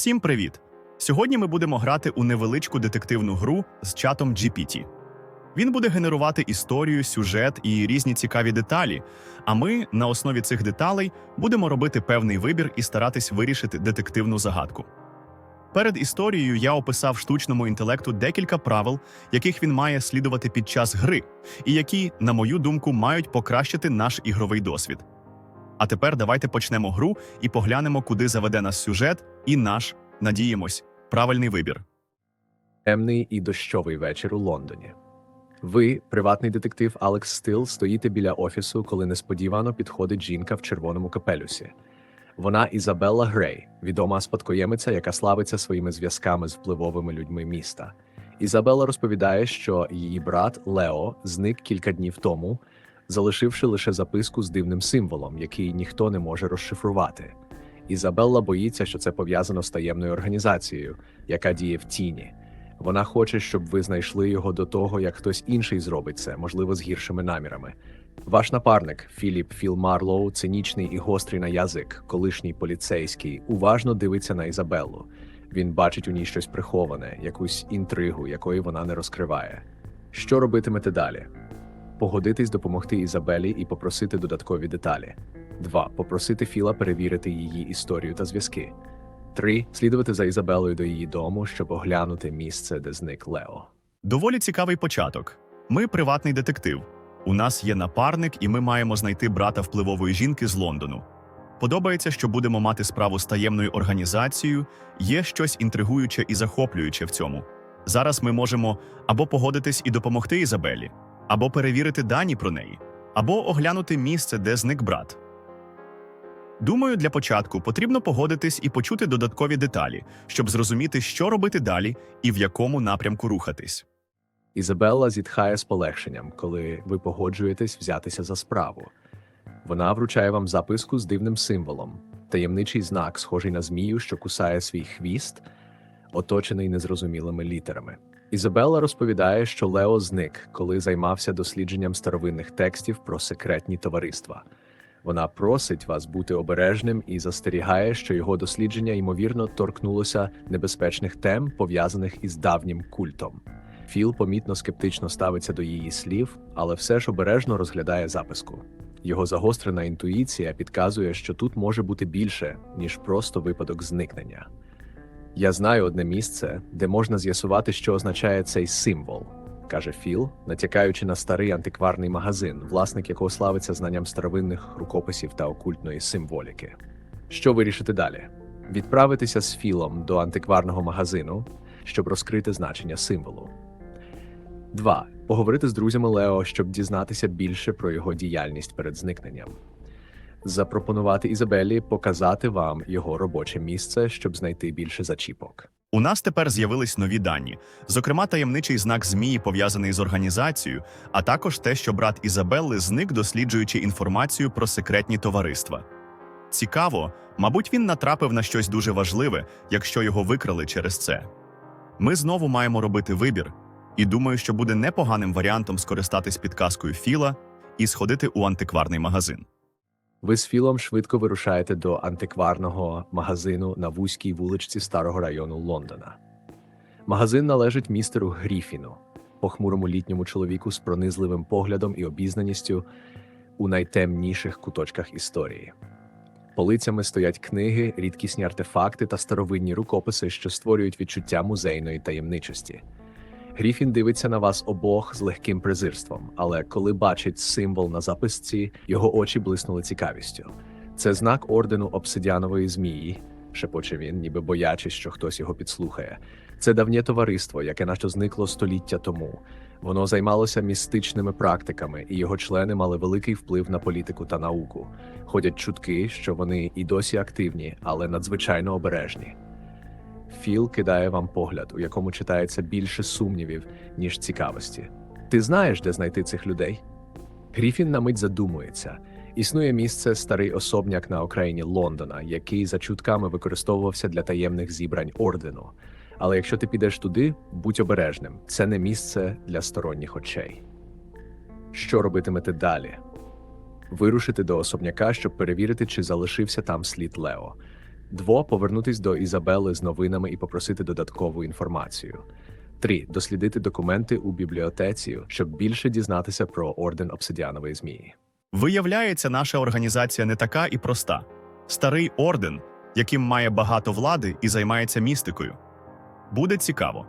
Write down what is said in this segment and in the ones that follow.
Всім привіт! Сьогодні ми будемо грати у невеличку детективну гру з чатом GPT. Він буде генерувати історію, сюжет і різні цікаві деталі. А ми на основі цих деталей будемо робити певний вибір і старатись вирішити детективну загадку. Перед історією я описав штучному інтелекту декілька правил, яких він має слідувати під час гри, і які, на мою думку, мають покращити наш ігровий досвід. А тепер давайте почнемо гру і поглянемо, куди заведе нас сюжет і наш, надіємось, правильний вибір. Темний і дощовий вечір у Лондоні. Ви, приватний детектив Алекс Стил, стоїте біля офісу, коли несподівано підходить жінка в червоному капелюсі. Вона Ізабелла Грей, відома спадкоємиця, яка славиться своїми зв'язками з впливовими людьми міста. Ізабелла розповідає, що її брат Лео зник кілька днів тому, залишивши лише записку з дивним символом, який ніхто не може розшифрувати. Ізабелла боїться, що це пов'язано з таємною організацією, яка діє в тіні. Вона хоче, щоб ви знайшли його до того, як хтось інший зробить це, можливо, з гіршими намірами. Ваш напарник Філіп Філ Марлоу, цинічний і гострий на язик, колишній поліцейський, уважно дивиться на Ізабеллу. Він бачить у ній щось приховане, якусь інтригу, якої вона не розкриває. Що робитимете далі? Погодитись допомогти Ізабелі і попросити додаткові деталі. 2. Попросити Філа перевірити її історію та зв'язки. 3. Слідувати за Ізабелою до її дому, щоб оглянути місце, де зник Лео. Доволі цікавий початок. Ми приватний детектив. У нас є напарник, і ми маємо знайти брата впливової жінки з Лондону. Подобається, що будемо мати справу з таємною організацією, є щось інтригуюче і захоплююче в цьому. Зараз ми можемо або погодитись і допомогти Ізабелі, або перевірити дані про неї, або оглянути місце, де зник брат. Думаю, для початку потрібно погодитись і почути додаткові деталі, щоб зрозуміти, що робити далі і в якому напрямку рухатись. Ізабелла зітхає з полегшенням, коли ви погоджуєтесь взятися за справу. Вона вручає вам записку з дивним символом, таємничий знак, схожий на змію, що кусає свій хвіст, оточений незрозумілими літерами. Ізабелла розповідає, що Лео зник, коли займався дослідженням старовинних текстів про секретні товариства. Вона просить вас бути обережним і застерігає, що його дослідження ймовірно торкнулося небезпечних тем, пов'язаних із давнім культом. Філ помітно скептично ставиться до її слів, але все ж обережно розглядає записку. Його загострена інтуїція підказує, що тут може бути більше, ніж просто випадок зникнення. Я знаю одне місце, де можна з'ясувати, що означає цей символ, каже Філ, натякаючи на старий антикварний магазин, власник якого славиться знанням старовинних рукописів та окультної символіки. Що вирішити далі? Відправитися з Філом до антикварного магазину, щоб розкрити значення символу. 2. Поговорити з друзями Лео, щоб дізнатися більше про його діяльність перед зникненням. Запропонувати Ізабелі показати вам його робоче місце, щоб знайти більше зачіпок. У нас тепер з'явились нові дані, зокрема, таємничий знак змії пов'язаний з організацією, а також те, що брат Ізабелли зник, досліджуючи інформацію про секретні товариства. Цікаво, мабуть, він натрапив на щось дуже важливе, якщо його викрали через це. Ми знову маємо робити вибір, і думаю, що буде непоганим варіантом скористатись підказкою Філа і сходити у антикварний магазин. Ви з Філом швидко вирушаєте до антикварного магазину на вузькій вуличці старого району Лондона. Магазин належить містеру Гріфіну, похмурому літньому чоловіку з пронизливим поглядом і обізнаністю у найтемніших куточках історії. Полицями стоять книги, рідкісні артефакти та старовинні рукописи, що створюють відчуття музейної таємничості. Гріфін дивиться на вас обох з легким презирством, але коли бачить символ на записці, його очі блиснули цікавістю. Це знак ордену обсидіанової змії, шепоче він, ніби боячись, що хтось його підслухає. Це давнє товариство, яке наче зникло століття тому. Воно займалося містичними практиками, і його члени мали великий вплив на політику та науку. Ходять чутки, що вони і досі активні, але надзвичайно обережні. Філ кидає вам погляд, у якому читається більше сумнівів, ніж цікавості. Ти знаєш, де знайти цих людей? Гріфін на мить задумується. Існує місце старий особняк на окраїні Лондона, який за чутками використовувався для таємних зібрань ордену. Але якщо ти підеш туди, будь обережним, це не місце для сторонніх очей. Що робитимете далі? Вирушити до особняка, щоб перевірити, чи залишився там слід Лео. Дво повернутись до Ізабели з новинами і попросити додаткову інформацію. Три дослідити документи у бібліотеці, щоб більше дізнатися про орден обсидіанової змії. Виявляється, наша організація не така і проста. Старий орден, яким має багато влади і займається містикою. Буде цікаво.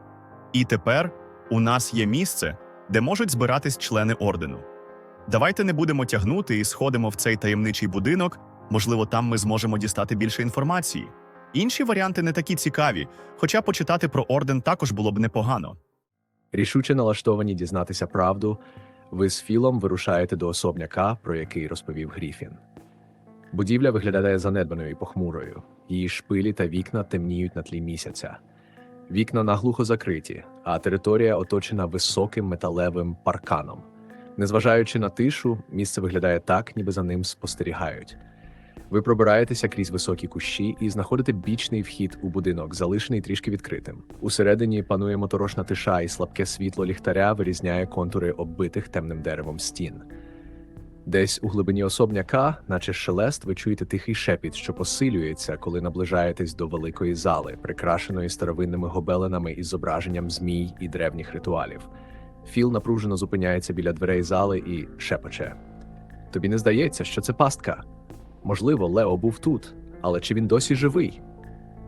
І тепер у нас є місце, де можуть збиратись члени ордену. Давайте не будемо тягнути і сходимо в цей таємничий будинок. Можливо, там ми зможемо дістати більше інформації. Інші варіанти не такі цікаві, хоча почитати про орден також було б непогано. Рішуче налаштовані дізнатися правду, ви з Філом вирушаєте до особняка, про який розповів Гріфін. Будівля виглядає занедбаною і похмурою. Її шпилі та вікна темніють на тлі місяця. Вікна наглухо закриті, а територія оточена високим металевим парканом. Незважаючи на тишу, місце виглядає так, ніби за ним спостерігають. Ви пробираєтеся крізь високі кущі і знаходите бічний вхід у будинок, залишений трішки відкритим. Усередині панує моторошна тиша, і слабке світло ліхтаря вирізняє контури оббитих темним деревом стін. Десь у глибині особняка, наче шелест, ви чуєте тихий шепіт, що посилюється, коли наближаєтесь до великої зали, прикрашеної старовинними гобеленами із зображенням змій і древніх ритуалів. Філ напружено зупиняється біля дверей зали і шепоче. Тобі не здається, що це пастка? Можливо, Лео був тут, але чи він досі живий?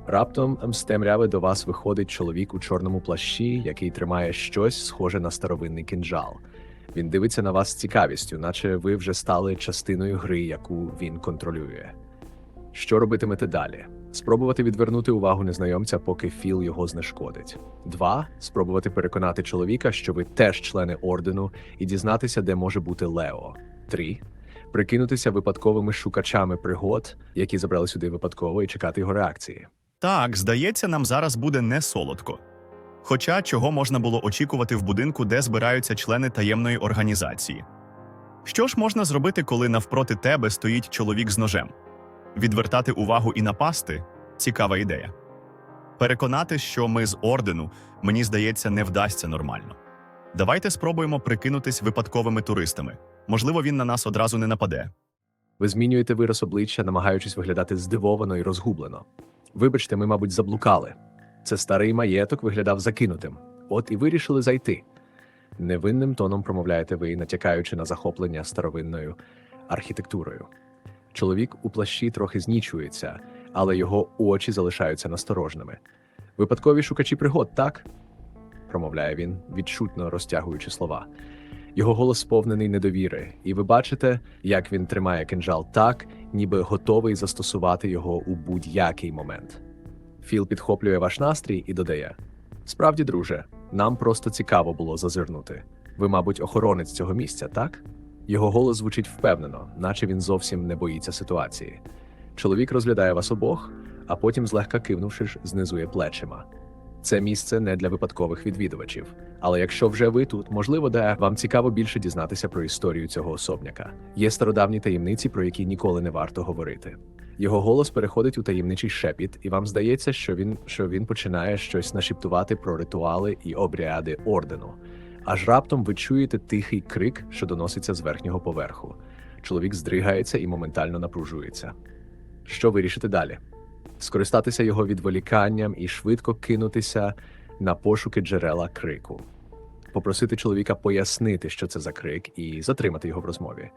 Раптом з темряви до вас виходить чоловік у чорному плащі, який тримає щось схоже на старовинний кинджал. Він дивиться на вас з цікавістю, наче ви вже стали частиною гри, яку він контролює. Що робитимете далі? Спробувати відвернути увагу незнайомця, поки Філ його знешкодить. Два спробувати переконати чоловіка, що ви теж члени ордену, і дізнатися, де може бути Лео. Три прикинутися випадковими шукачами пригод, які забрали сюди випадково, і чекати його реакції. Так, здається, нам зараз буде не солодко. Хоча чого можна було очікувати в будинку, де збираються члени таємної організації. Що ж можна зробити, коли навпроти тебе стоїть чоловік з ножем? Відвертати увагу і напасти цікава ідея. Переконати, що ми з ордену, мені здається, не вдасться нормально. Давайте спробуємо прикинутись випадковими туристами. Можливо, він на нас одразу не нападе. Ви змінюєте вираз обличчя, намагаючись виглядати здивовано і розгублено. Вибачте, ми, мабуть, заблукали. Це старий маєток виглядав закинутим. От і вирішили зайти. Невинним тоном промовляєте ви, натякаючи на захоплення старовинною архітектурою. Чоловік у плащі трохи знічується, але його очі залишаються насторожними. Випадкові шукачі пригод, так? промовляє він, відчутно розтягуючи слова. Його голос сповнений недовіри, і ви бачите, як він тримає кинджал так, ніби готовий застосувати його у будь-який момент. Філ підхоплює ваш настрій і додає: Справді, друже, нам просто цікаво було зазирнути. Ви, мабуть, охоронець цього місця, так? Його голос звучить впевнено, наче він зовсім не боїться ситуації. Чоловік розглядає вас обох, а потім, злегка кивнувши, знизує плечима. Це місце не для випадкових відвідувачів. Але якщо вже ви тут, можливо, де вам цікаво більше дізнатися про історію цього особняка. Є стародавні таємниці, про які ніколи не варто говорити. Його голос переходить у таємничий шепіт, і вам здається, що він що він починає щось нашіптувати про ритуали і обряди ордену. Аж раптом ви чуєте тихий крик, що доноситься з верхнього поверху. Чоловік здригається і моментально напружується. Що вирішити далі? Скористатися його відволіканням і швидко кинутися на пошуки джерела крику, попросити чоловіка пояснити, що це за крик, і затримати його в розмові,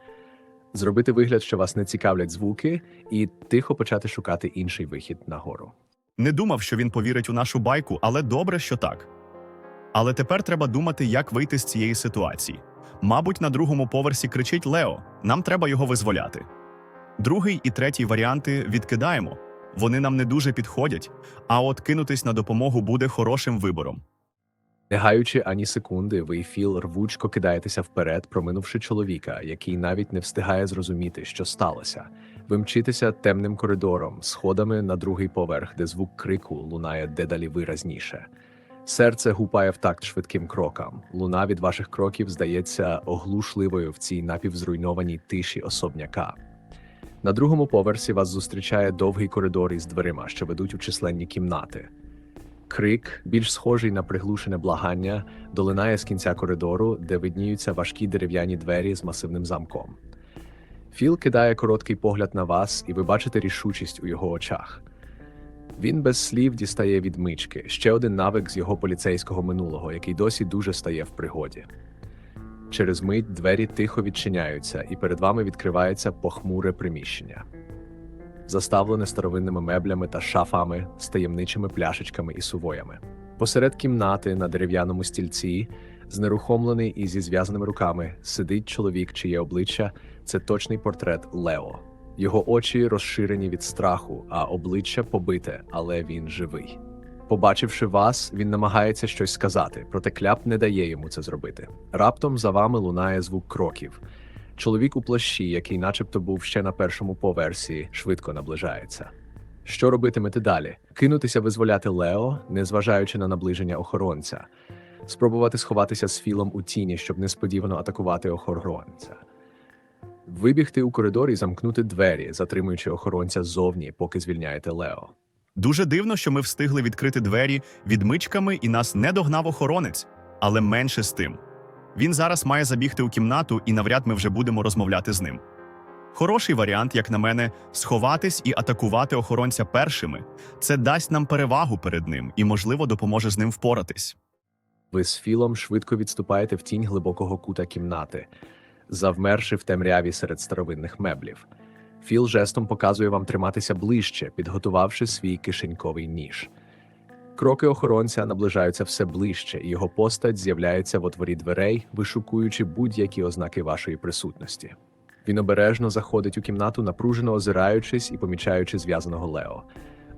зробити вигляд, що вас не цікавлять звуки, і тихо почати шукати інший вихід нагору. Не думав, що він повірить у нашу байку, але добре, що так. Але тепер треба думати, як вийти з цієї ситуації. Мабуть, на другому поверсі кричить Лео, нам треба його визволяти. Другий і третій варіанти відкидаємо. Вони нам не дуже підходять, а от кинутись на допомогу буде хорошим вибором. Не гаючи ані секунди, ви Філ рвучко кидаєтеся вперед, проминувши чоловіка, який навіть не встигає зрозуміти, що сталося. Ви мчитеся темним коридором, сходами на другий поверх, де звук крику лунає дедалі виразніше. Серце гупає в такт швидким крокам. Луна від ваших кроків здається оглушливою в цій напівзруйнованій тиші особняка. На другому поверсі вас зустрічає довгий коридор із дверима, що ведуть у численні кімнати. Крик, більш схожий на приглушене благання, долинає з кінця коридору, де видніються важкі дерев'яні двері з масивним замком. Філ кидає короткий погляд на вас, і ви бачите рішучість у його очах. Він без слів дістає відмички, ще один навик з його поліцейського минулого, який досі дуже стає в пригоді. Через мить двері тихо відчиняються, і перед вами відкривається похмуре приміщення, заставлене старовинними меблями та шафами з таємничими пляшечками і сувоями. Посеред кімнати на дерев'яному стільці, знерухомлений і зі зв'язаними руками, сидить чоловік, чиє обличчя це точний портрет Лео. Його очі розширені від страху, а обличчя побите, але він живий. Побачивши вас, він намагається щось сказати, проте кляп не дає йому це зробити. Раптом за вами лунає звук кроків. Чоловік у плащі, який начебто був ще на першому поверсі, швидко наближається. Що робитимете далі? Кинутися визволяти Лео, незважаючи на наближення охоронця, спробувати сховатися з філом у тіні, щоб несподівано атакувати охоронця. Вибігти у коридор і замкнути двері, затримуючи охоронця ззовні, поки звільняєте Лео. Дуже дивно, що ми встигли відкрити двері відмичками і нас не догнав охоронець, але менше з тим. Він зараз має забігти у кімнату, і навряд ми вже будемо розмовляти з ним. Хороший варіант, як на мене, сховатись і атакувати охоронця першими. Це дасть нам перевагу перед ним і, можливо, допоможе з ним впоратись. Ви з Філом швидко відступаєте в тінь глибокого кута кімнати, завмерши в темряві серед старовинних меблів. Філ жестом показує вам триматися ближче, підготувавши свій кишеньковий ніж. Кроки охоронця наближаються все ближче, і його постать з'являється в отворі дверей, вишукуючи будь-які ознаки вашої присутності. Він обережно заходить у кімнату, напружено озираючись і помічаючи зв'язаного Лео.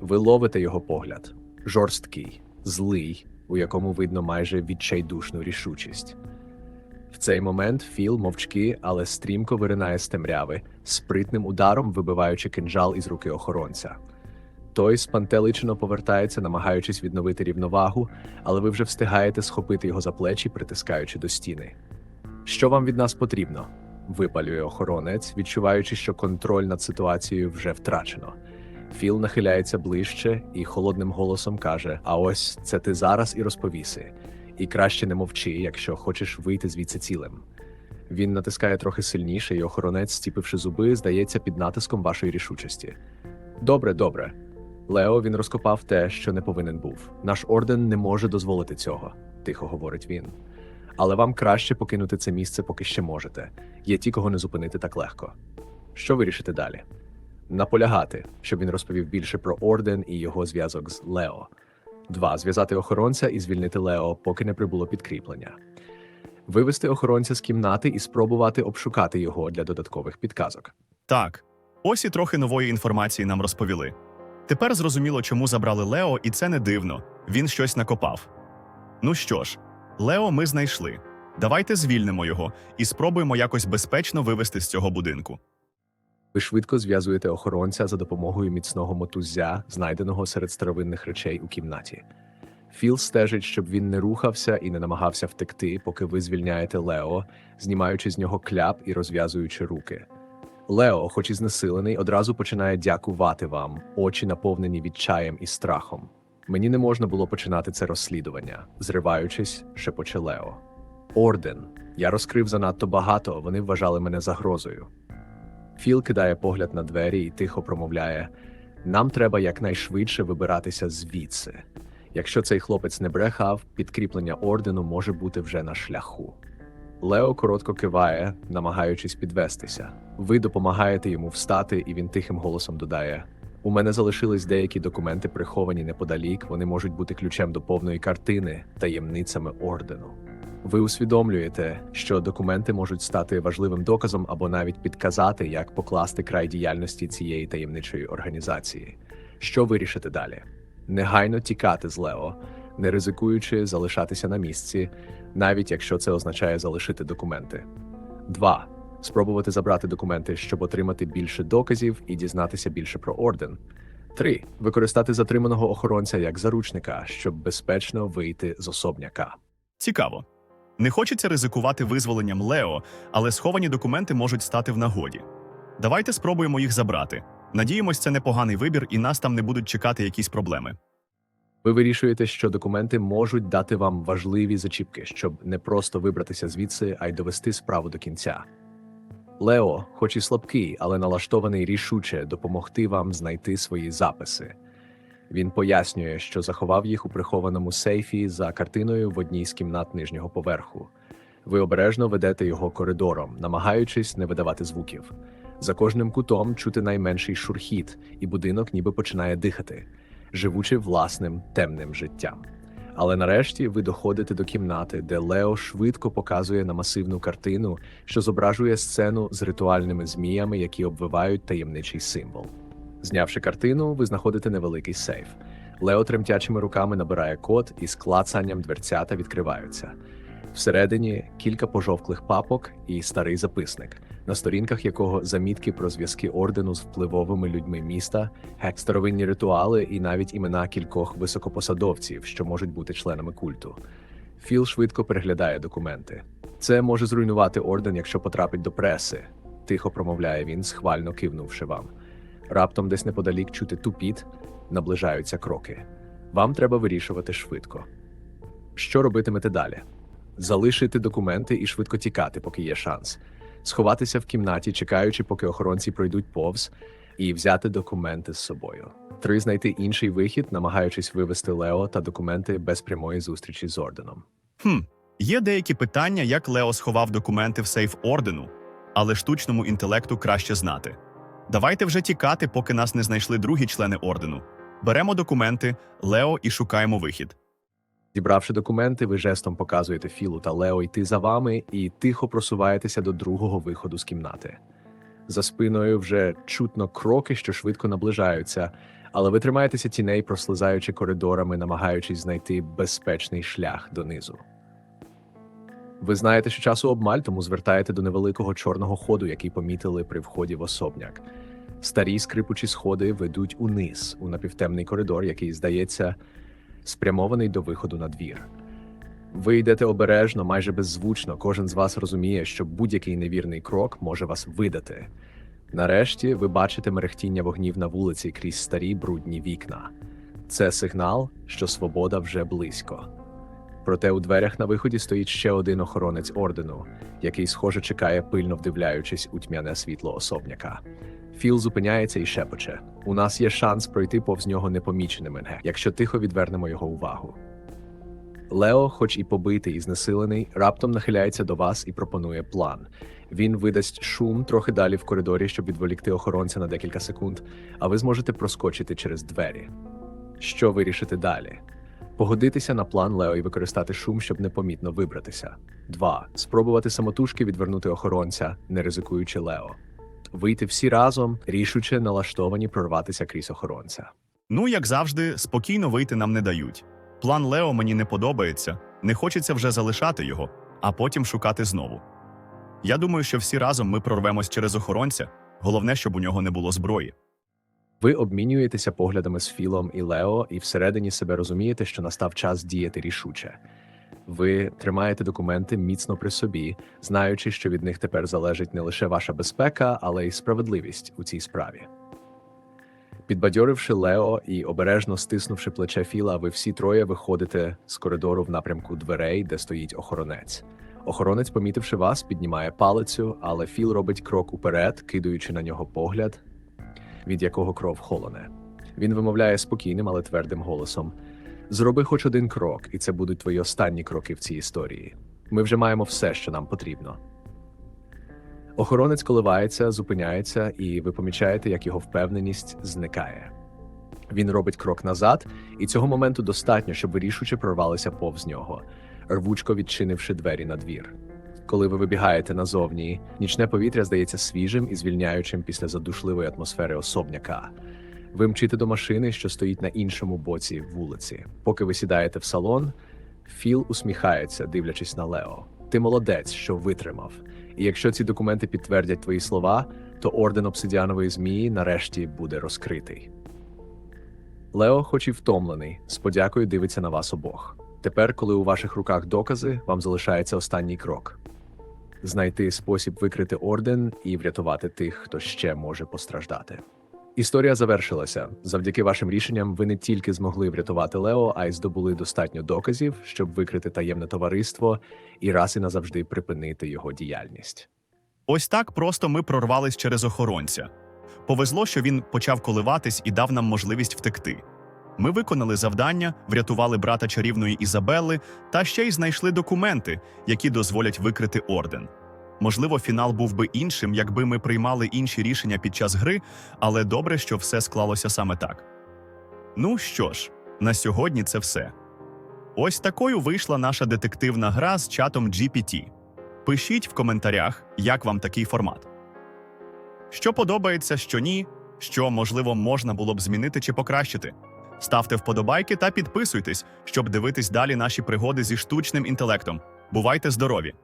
Ви ловите його погляд жорсткий, злий, у якому видно майже відчайдушну рішучість. В цей момент Філ мовчки, але стрімко виринає з темряви, спритним ударом вибиваючи кинджал із руки охоронця. Той спантеличено повертається, намагаючись відновити рівновагу, але ви вже встигаєте схопити його за плечі, притискаючи до стіни. Що вам від нас потрібно? випалює охоронець, відчуваючи, що контроль над ситуацією вже втрачено. Філ нахиляється ближче і холодним голосом каже: А ось це ти зараз і розповіси. І краще не мовчи, якщо хочеш вийти звідси цілим. Він натискає трохи сильніше, і охоронець, стіпивши зуби, здається під натиском вашої рішучості. Добре, добре. Лео він розкопав те, що не повинен був. Наш орден не може дозволити цього, тихо говорить він. Але вам краще покинути це місце, поки ще можете. Є ті, кого не зупинити так легко. Що вирішите далі? Наполягати, щоб він розповів більше про орден і його зв'язок з Лео. Два зв'язати охоронця і звільнити Лео, поки не прибуло підкріплення. Вивести охоронця з кімнати і спробувати обшукати його для додаткових підказок. Так, ось і трохи нової інформації нам розповіли. Тепер зрозуміло, чому забрали Лео, і це не дивно. Він щось накопав. Ну що ж, Лео ми знайшли. Давайте звільнимо його і спробуємо якось безпечно вивести з цього будинку. Ви швидко зв'язуєте охоронця за допомогою міцного мотузя, знайденого серед старовинних речей у кімнаті. Філ стежить, щоб він не рухався і не намагався втекти, поки ви звільняєте Лео, знімаючи з нього кляп і розв'язуючи руки. Лео, хоч і знесилений, одразу починає дякувати вам, очі наповнені відчаєм і страхом. Мені не можна було починати це розслідування, зриваючись, шепоче Лео. Орден. Я розкрив занадто багато, вони вважали мене загрозою. Філ кидає погляд на двері і тихо промовляє: нам треба якнайшвидше вибиратися звідси. Якщо цей хлопець не брехав, підкріплення ордену може бути вже на шляху. Лео коротко киває, намагаючись підвестися. Ви допомагаєте йому встати, і він тихим голосом додає: У мене залишились деякі документи, приховані неподалік. Вони можуть бути ключем до повної картини, таємницями ордену. Ви усвідомлюєте, що документи можуть стати важливим доказом або навіть підказати, як покласти край діяльності цієї таємничої організації. Що вирішите далі? Негайно тікати з Лео, не ризикуючи залишатися на місці, навіть якщо це означає залишити документи. 2. Спробувати забрати документи, щоб отримати більше доказів і дізнатися більше про орден. 3. Використати затриманого охоронця як заручника, щоб безпечно вийти з особняка. Цікаво. Не хочеться ризикувати визволенням Лео, але сховані документи можуть стати в нагоді. Давайте спробуємо їх забрати. Надіємось, це непоганий вибір, і нас там не будуть чекати якісь проблеми. Ви вирішуєте, що документи можуть дати вам важливі зачіпки, щоб не просто вибратися звідси, а й довести справу до кінця. Лео, хоч і слабкий, але налаштований рішуче допомогти вам знайти свої записи. Він пояснює, що заховав їх у прихованому сейфі за картиною в одній з кімнат нижнього поверху. Ви обережно ведете його коридором, намагаючись не видавати звуків. За кожним кутом чути найменший шурхіт, і будинок ніби починає дихати, живучи власним темним життям. Але нарешті ви доходите до кімнати, де Лео швидко показує на масивну картину, що зображує сцену з ритуальними зміями, які обвивають таємничий символ. Знявши картину, ви знаходите невеликий сейф. Лео тремтячими руками набирає код і з клацанням дверцята відкриваються. Всередині кілька пожовклих папок і старий записник, на сторінках якого замітки про зв'язки ордену з впливовими людьми міста, старовинні ритуали і навіть імена кількох високопосадовців, що можуть бути членами культу. Філ швидко переглядає документи. Це може зруйнувати орден, якщо потрапить до преси, тихо промовляє він, схвально кивнувши вам. Раптом десь неподалік чути тупіт, наближаються кроки. Вам треба вирішувати швидко. Що робитимете далі? Залишити документи і швидко тікати, поки є шанс, сховатися в кімнаті, чекаючи, поки охоронці пройдуть повз, і взяти документи з собою. Три знайти інший вихід, намагаючись вивести Лео та документи без прямої зустрічі з орденом. Хм, є деякі питання, як Лео сховав документи в сейф ордену, але штучному інтелекту краще знати. Давайте вже тікати, поки нас не знайшли другі члени ордену. Беремо документи, Лео і шукаємо вихід. Зібравши документи, ви жестом показуєте Філу та Лео йти за вами і тихо просуваєтеся до другого виходу з кімнати. За спиною вже чутно кроки, що швидко наближаються, але ви тримаєтеся тіней, прослизаючи коридорами, намагаючись знайти безпечний шлях донизу. Ви знаєте, що часу обмаль, тому звертаєте до невеликого чорного ходу, який помітили при вході в особняк. Старі скрипучі сходи ведуть униз у напівтемний коридор, який, здається, спрямований до виходу на двір. Ви йдете обережно, майже беззвучно. Кожен з вас розуміє, що будь-який невірний крок може вас видати. Нарешті ви бачите мерехтіння вогнів на вулиці крізь старі брудні вікна. Це сигнал, що свобода вже близько. Проте у дверях на виході стоїть ще один охоронець ордену, який, схоже, чекає, пильно вдивляючись у тьмяне світло особняка. Філ зупиняється і шепоче: у нас є шанс пройти повз нього непоміченими, якщо тихо відвернемо його увагу. Лео, хоч і побитий і знесилений, раптом нахиляється до вас і пропонує план. Він видасть шум трохи далі в коридорі, щоб відволікти охоронця на декілька секунд, а ви зможете проскочити через двері. Що вирішити далі? Погодитися на план Лео і використати шум, щоб непомітно вибратися. 2. Спробувати самотужки відвернути охоронця, не ризикуючи Лео. Вийти всі разом, рішуче налаштовані прорватися крізь охоронця. Ну, як завжди, спокійно вийти нам не дають. План Лео мені не подобається, не хочеться вже залишати його, а потім шукати знову. Я думаю, що всі разом ми прорвемось через охоронця. Головне, щоб у нього не було зброї. Ви обмінюєтеся поглядами з Філом і Лео, і всередині себе розумієте, що настав час діяти рішуче. Ви тримаєте документи міцно при собі, знаючи, що від них тепер залежить не лише ваша безпека, але й справедливість у цій справі. Підбадьоривши Лео і обережно стиснувши плече Філа, ви всі троє виходите з коридору в напрямку дверей, де стоїть охоронець. Охоронець, помітивши вас, піднімає палицю, але Філ робить крок уперед, кидаючи на нього погляд, від якого кров холоне. Він вимовляє спокійним, але твердим голосом: Зроби хоч один крок, і це будуть твої останні кроки в цій історії. Ми вже маємо все, що нам потрібно. Охоронець коливається, зупиняється, і ви помічаєте, як його впевненість зникає. Він робить крок назад, і цього моменту достатньо, щоб ви рішуче прорвалися повз нього, рвучко відчинивши двері на двір. Коли ви вибігаєте назовні, нічне повітря здається свіжим і звільняючим після задушливої атмосфери особняка. Ви мчите до машини, що стоїть на іншому боці вулиці. Поки ви сідаєте в салон, Філ усміхається, дивлячись на Лео. Ти молодець, що витримав. І якщо ці документи підтвердять твої слова, то орден обсидіанової змії нарешті буде розкритий. Лео, хоч і втомлений, з подякою дивиться на вас обох. Тепер, коли у ваших руках докази, вам залишається останній крок знайти спосіб викрити орден і врятувати тих, хто ще може постраждати. Історія завершилася. Завдяки вашим рішенням ви не тільки змогли врятувати Лео, а й здобули достатньо доказів, щоб викрити таємне товариство і раз і назавжди припинити його діяльність. Ось так просто ми прорвались через охоронця. Повезло, що він почав коливатись і дав нам можливість втекти. Ми виконали завдання, врятували брата чарівної Ізабелли та ще й знайшли документи, які дозволять викрити орден. Можливо, фінал був би іншим, якби ми приймали інші рішення під час гри, але добре, що все склалося саме так. Ну що ж, на сьогодні це все. Ось такою вийшла наша детективна гра з чатом GPT. Пишіть в коментарях, як вам такий формат. Що подобається, що ні, що, можливо, можна було б змінити чи покращити. Ставте вподобайки та підписуйтесь, щоб дивитись далі наші пригоди зі штучним інтелектом. Бувайте здорові!